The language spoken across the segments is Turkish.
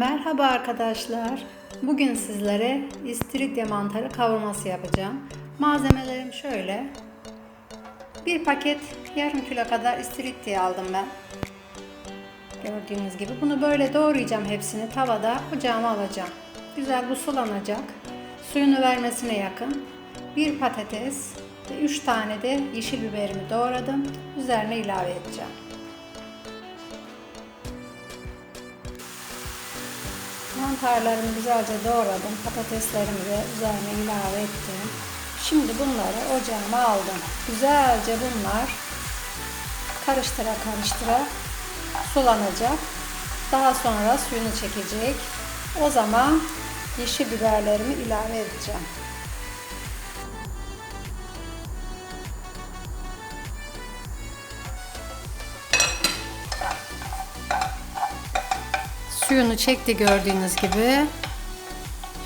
Merhaba arkadaşlar. Bugün sizlere istiridye mantarı kavurması yapacağım. Malzemelerim şöyle. Bir paket yarım kilo kadar istiridye aldım ben. Gördüğünüz gibi. Bunu böyle doğrayacağım hepsini tavada ocağıma alacağım. Güzel bu sulanacak. Suyunu vermesine yakın. Bir patates ve 3 tane de yeşil biberimi doğradım. Üzerine ilave edeceğim. Mantarlarımı güzelce doğradım. Patateslerimi de üzerine ilave ettim. Şimdi bunları ocağıma aldım. Güzelce bunlar karıştıra karıştıra sulanacak. Daha sonra suyunu çekecek. O zaman yeşil biberlerimi ilave edeceğim. Suyunu çekti gördüğünüz gibi.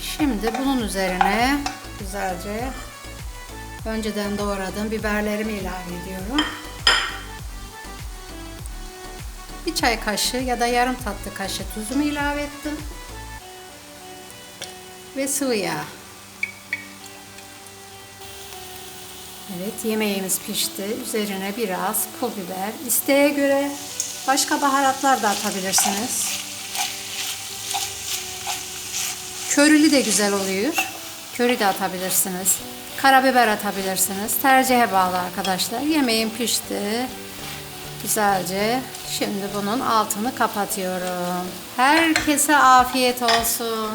Şimdi bunun üzerine güzelce önceden doğradığım biberlerimi ilave ediyorum. Bir çay kaşığı ya da yarım tatlı kaşığı tuzumu ilave ettim. Ve sıvı yağ. Evet yemeğimiz pişti. Üzerine biraz pul biber. İsteğe göre başka baharatlar da atabilirsiniz. Körülü de güzel oluyor. Köri de atabilirsiniz. Karabiber atabilirsiniz. Tercihe bağlı arkadaşlar. Yemeğim pişti. Güzelce. Şimdi bunun altını kapatıyorum. Herkese afiyet olsun.